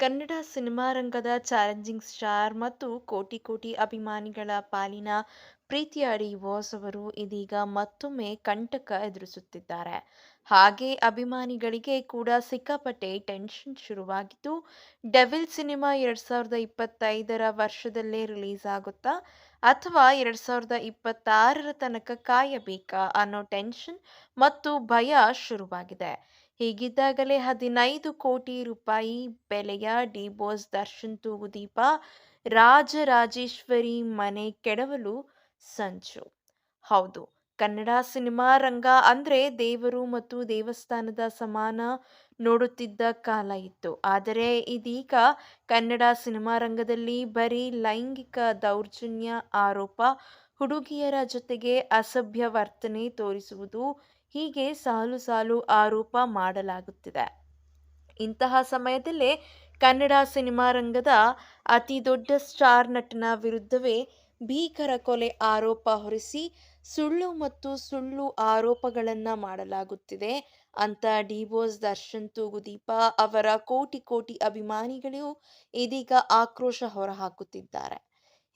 Kannada cinema ರಂಗದ challenging star ಮತ್ತು ಕೋಟಿ ಕೋಟಿ ಅಭಿಮಾನಿಗಳ ಪಾಲಿನ ಪ್ರೀತಿಯ ಡಿ ಬಾಸ್ ಅವರು ಇದೀಗ ಮತ್ತೊಮ್ಮೆ ಕಂಟಕ ಎದುರಿಸುತ್ತಿದ್ದಾರೆ. ಹಾಗೆ ಅಭಿಮಾನಿಗಳಿಗೆ ಕೂಡ ಸಿಕ್ಕಾಪಟ್ಟೆ ಟೆನ್ಷನ್ ಶುರುವಾಗಿದ್ದು, ಡೆವಿಲ್ ಸಿನಿಮಾ ಎರಡ್ ಸಾವಿರದ ಇಪ್ಪತ್ತೈದರ ವರ್ಷದಲ್ಲೇ ರಿಲೀಸ್ ಆಗುತ್ತಾ, ಅಥವಾ ಎರಡ್ ಸಾವಿರದ ಇಪ್ಪತ್ತಾರರ ತನಕ ಕಾಯಬೇಕಾ ಅನ್ನೋ ಟೆನ್ಷನ್ ಮತ್ತು ಭಯ ಶುರುವಾಗಿದೆ. ಹೀಗಿದ್ದಾಗಲೇ ಹದಿನೈದು ಕೋಟಿ ರೂಪಾಯಿ ಬೆಲೆಯ ಡಿಬೋಸ್ ದರ್ಶನ್ ತೂಗುದೀಪ ರಾಜರಾಜೇಶ್ವರಿ ಮನೆ ಕೆಡವಲು ಸಂಚು. ಹೌದು, ಕನ್ನಡ ಸಿನಿಮಾ ರಂಗ ಅಂದ್ರೆ ದೇವರು ಮತ್ತು ದೇವಸ್ಥಾನದ ಸಮಾನ ನೋಡುತ್ತಿದ್ದ ಕಾಲ ಇತ್ತು. ಆದರೆ ಇದೀಗ ಕನ್ನಡ ಸಿನಿಮಾ ರಂಗದಲ್ಲಿ ಬರೀ ಲೈಂಗಿಕ ದೌರ್ಜನ್ಯ ಆರೋಪ, ಹುಡುಗಿಯರ ಜೊತೆಗೆ ಅಸಭ್ಯ ವರ್ತನೆ ತೋರಿಸುವುದು ಹೀಗೆ ಸಾಲು ಸಾಲು ಆರೋಪ ಮಾಡಲಾಗುತ್ತಿದೆ. ಇಂತಹ ಸಮಯದಲ್ಲೇ ಕನ್ನಡ ಸಿನಿಮಾ ರಂಗದ ಅತಿ ದೊಡ್ಡ ಸ್ಟಾರ್ ನಟನ ವಿರುದ್ಧವೇ ಭೀಕರ ಕೊಲೆ ಆರೋಪ ಹೊರಿಸಿ ಸುಳ್ಳು ಮತ್ತು ಸುಳ್ಳು ಆರೋಪಗಳನ್ನು ಮಾಡಲಾಗುತ್ತಿದೆ. ಅಂತ ಡಿಬೋಸ್ ದರ್ಶನ್ ತೂಗುದೀಪ ಅವರ ಕೋಟಿ ಕೋಟಿ ಅಭಿಮಾನಿಗಳು ಇದೀಗ ಆಕ್ರೋಶ ಹೊರಹಾಕುತ್ತಿದ್ದಾರೆ.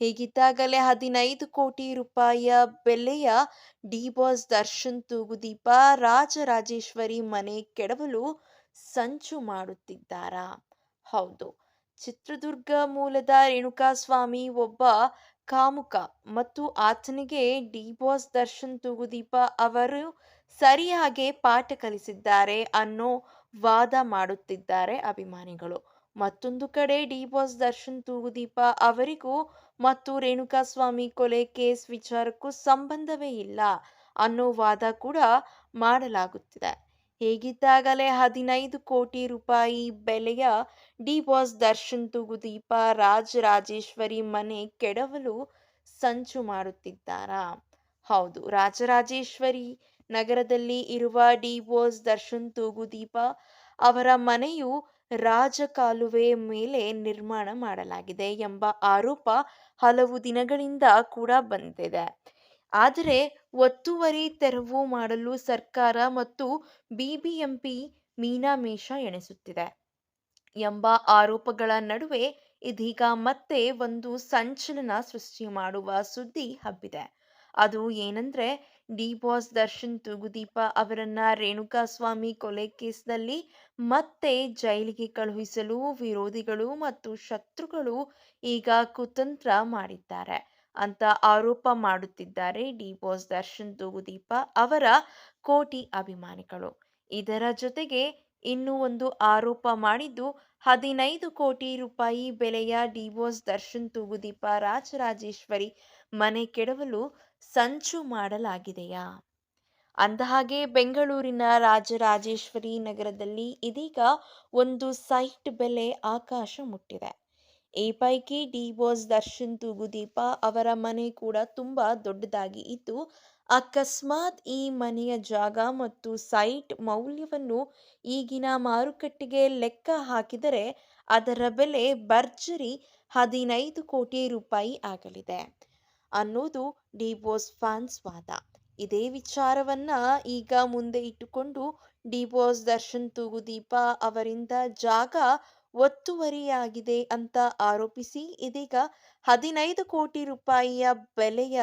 ಹೀಗಿದ್ದಾಗಲೇ ಹದಿನೈದು ಕೋಟಿ ರೂಪಾಯಿಯ ಬೆಲೆಯ ಡಿಬಾಸ್ ದರ್ಶನ್ ತೂಗುದೀಪ ರಾಜರಾಜೇಶ್ವರಿ ಮನೆ ಕೆಡವಲು ಸಂಚು ಮಾಡುತ್ತಿದ್ದಾರಾ? ಹೌದು, ಚಿತ್ರದುರ್ಗ ಮೂಲದ ರೇಣುಕಾಸ್ವಾಮಿ ಒಬ್ಬ ಕಾಮುಕ ಮತ್ತು ಆತನಿಗೆ ಡಿಬಾಸ್ ದರ್ಶನ್ ತೂಗುದೀಪ ಅವರು ಸರಿಯಾಗಿ ಪಾಠ ಕಲಿಸಿದ್ದಾರೆ ಅನ್ನೋ ವಾದ ಮಾಡುತ್ತಿದ್ದಾರೆ ಅಭಿಮಾನಿಗಳು. ಮತ್ತೊಂದು ಕಡೆ ಡಿ ಬಾಸ್ ದರ್ಶನ್ ತೂಗುದೀಪ ಅವರಿಗೂ ಮತ್ತು ರೇಣುಕಾಸ್ವಾಮಿ ಕೊಲೆ ಕೇಸ್ ವಿಚಾರಕ್ಕೂ ಸಂಬಂಧವೇ ಇಲ್ಲ ಅನ್ನೋ ವಾದ ಕೂಡ ಮಾಡಲಾಗುತ್ತಿದೆ. ಹೇಗಿದ್ದಾಗಲೇ ಹದಿನೈದು ಕೋಟಿ ರೂಪಾಯಿ ಬೆಲೆಯ ಡಿ ಬಾಸ್ ದರ್ಶನ್ ತೂಗುದೀಪ ರಾಜರಾಜೇಶ್ವರಿ ಮನೆ ಕೆಡವಲು ಸಂಚು ಮಾಡುತ್ತಿದ್ದಾರಾ? ಹೌದು ರಾಜರಾಜೇಶ್ವರಿ ನಗರದಲ್ಲಿ ಇರುವ ಡಿವೋಸ್ ದರ್ಶನ್ ತೂಗುದೀಪ ಅವರ ಮನೆಯು ರಾಜಕಾಲುವೆ ಮೇಲೆ ನಿರ್ಮಾಣ ಮಾಡಲಾಗಿದೆ ಎಂಬ ಆರೋಪ ಹಲವು ದಿನಗಳಿಂದ ಕೂಡ ಬಂದಿದೆ. ಆದರೆ ಒತ್ತುವರಿ ತೆರವು ಮಾಡಲು ಸರ್ಕಾರ ಮತ್ತು ಬಿಬಿಎಂಪಿ ಮೀನಾಮೇಷ ಎಣಿಸುತ್ತಿದೆ ಎಂಬ ಆರೋಪಗಳ ನಡುವೆ ಇದೀಗ ಮತ್ತೆ ಒಂದು ಸಂಚಲನ ಸೃಷ್ಟಿ ಮಾಡುವ ಸುದ್ದಿ ಹಬ್ಬಿದೆ. ಅದು ಏನಂದ್ರೆ ಡಿ ಬಾಸ್ ದರ್ಶನ್, ತೂಗುದೀಪ ಅವರನ್ನ ರೇಣುಕಾಸ್ವಾಮಿ ಕೊಲೆ ಕೇಸ್ನಲ್ಲಿ ಮತ್ತೆ ಜೈಲಿಗೆ ಕಳುಹಿಸಲು ವಿರೋಧಿಗಳು ಮತ್ತು ಶತ್ರುಗಳು ಈಗ ಕುತಂತ್ರ ಮಾಡಿದ್ದಾರೆ ಅಂತ ಆರೋಪ ಮಾಡುತ್ತಿದ್ದಾರೆ ಡಿ ಬಾಸ್ ದರ್ಶನ್, ತೂಗುದೀಪ ಅವರ ಕೋಟಿ ಅಭಿಮಾನಿಗಳು. ಇದರ ಜೊತೆಗೆ ಇನ್ನೂ ಒಂದು ಆರೋಪ ಮಾಡಿದ್ದು ಹದಿನೈದು ಕೋಟಿ ರೂಪಾಯಿ ಬೆಲೆಯ ಡಿವೋರ್ಸ್ ದರ್ಶನ್ ತೂಗುದೀಪ ರಾಜರಾಜೇಶ್ವರಿ ಮನೆ ಕೆಡವಲು ಸಂಚು ಮಾಡಲಾಗಿದೆಯಾ? ಅಂದಹಾಗೆ, ಬೆಂಗಳೂರಿನ ರಾಜರಾಜೇಶ್ವರಿ ನಗರದಲ್ಲಿ ಇದೀಗ ಒಂದು ಸೈಟ್ ಬೆಲೆ ಆಕಾಶ ಮುಟ್ಟಿದೆ. ಈ ಪೈಕಿ ಡಿವೋರ್ಸ್ ದರ್ಶನ್ ತೂಗುದೀಪ ಅವರ ಮನೆ ಕೂಡ ತುಂಬ ದೊಡ್ಡದಾಗಿ ಇತ್ತು. ಅಕಸ್ಮಾತ್ ಈ ಮನೆಯ ಜಾಗ ಮತ್ತು ಸೈಟ್ ಮೌಲ್ಯವನ್ನು ಈಗಿನ ಮಾರುಕಟ್ಟೆಗೆ ಲೆಕ್ಕ ಹಾಕಿದರೆ ಅದರ ಬೆಲೆ ಭರ್ಜರಿ ಹದಿನೈದು ಕೋಟಿ ರೂಪಾಯಿ ಆಗಲಿದೆ ಅನ್ನೋದು ಡಿಬೋಸ್ ಫ್ಯಾನ್ಸ್ ವಾದ. ಇದೇ ವಿಚಾರವನ್ನ ಈಗ ಮುಂದೆ ಇಟ್ಟುಕೊಂಡು ಡಿ ಬೋಸ್ ದರ್ಶನ್ ತೂಗುದೀಪ ಅವರಿಂದ ಜಾಗ ಒತ್ತುವರಿಯಾಗಿದೆ ಅಂತ ಆರೋಪಿಸಿ, ಇದೀಗ ಹದಿನೈದು ಕೋಟಿ ರೂಪಾಯಿಯ ಬೆಲೆಯ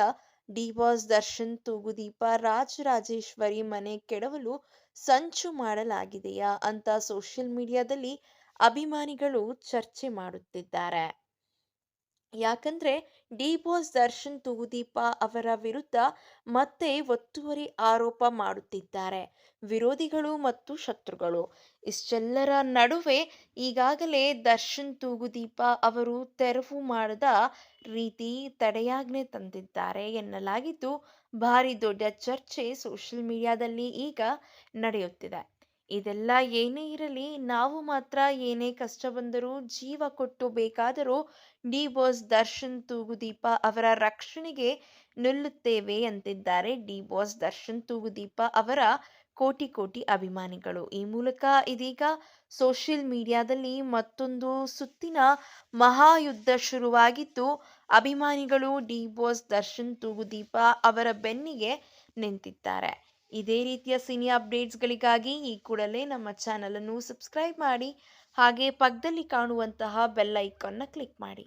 ಡಿಬಾಸ್ ದರ್ಶನ್ ತೂಗುದೀಪ ರಾಜರಾಜೇಶ್ವರಿ ಮನೆ ಕೆಡವಲು ಸಂಚು ಮಾಡಲಾಗಿದೆಯಾ ಅಂತ ಸೋಷಿಯಲ್ ಮೀಡಿಯಾದಲ್ಲಿ ಅಭಿಮಾನಿಗಳು ಚರ್ಚೆ ಮಾಡುತ್ತಿದ್ದಾರೆ. ಯಾಕಂದ್ರೆ ಡಿ ಬಾಸ್ ದರ್ಶನ್ ತೂಗುದೀಪ ಅವರ ವಿರುದ್ಧ ಮತ್ತೆ ಒತ್ತುವರಿ ಆರೋಪ ಮಾಡುತ್ತಿದ್ದಾರೆ. ವಿರೋಧಿಗಳು ಮತ್ತು ಶತ್ರುಗಳು. ಇಷ್ಟೆಲ್ಲರ ನಡುವೆ ಈಗಾಗಲೇ ದರ್ಶನ್ ತೂಗುದೀಪ ಅವರು ತೆರವು ಮಾಡದ ರೀತಿ ತಡೆಯಾಜ್ಞೆ ತಂದಿದ್ದಾರೆ ಎನ್ನಲಾಗಿದ್ದು, ಭಾರಿ ದೊಡ್ಡ ಚರ್ಚೆ ಸೋಷಿಯಲ್ ಮೀಡಿಯಾದಲ್ಲಿ ಈಗ ನಡೆಯುತ್ತಿದೆ. ಇದೆಲ್ಲ ಏನೇ ಇರಲಿ, ನಾವು ಮಾತ್ರ ಏನೇ ಕಷ್ಟ ಬಂದರೂ, ಜೀವ ಕೊಟ್ಟು ಬೇಕಾದರೂ ಡಿ ಬಾಸ್ ದರ್ಶನ್ ತೂಗುದೀಪ ಅವರ ರಕ್ಷಣೆಗೆ ನಿಲ್ಲುತ್ತೇವೆ ಅಂತಿದ್ದಾರೆ. ಡಿ ಬಾಸ್ ದರ್ಶನ್ ತೂಗುದೀಪ ಅವರ ಕೋಟಿ ಕೋಟಿ ಅಭಿಮಾನಿಗಳು. ಈ ಮೂಲಕ ಇದೀಗ ಸೋಷಿಯಲ್ ಮೀಡಿಯಾದಲ್ಲಿ ಮತ್ತೊಂದು ಸುತ್ತಿನ ಮಹಾಯುದ್ಧ ಶುರುವಾಗಿದ್ದು, ಅಭಿಮಾನಿಗಳು ಡಿ ಬಾಸ್ ದರ್ಶನ್ ತೂಗುದೀಪ ಅವರ ಬೆನ್ನಿಗೆ ನಿಂತಿದ್ದಾರೆ. ಇದೇ ರೀತಿಯ ಸಿನಿ ಅಪ್ಡೇಟ್ಸ್ಗಳಿಗಾಗಿ ಈ ಕೂಡಲೇ ನಮ್ಮ ಚಾನಲನ್ನು ಸಬ್ಸ್ಕ್ರೈಬ್ ಮಾಡಿ ಹಾಗೆ ಪಕ್ಕದಲ್ಲಿ ಕಾಣುವಂತಹ ಬೆಲ್ ಐಕಾನ್ನ ಕ್ಲಿಕ್ ಮಾಡಿ.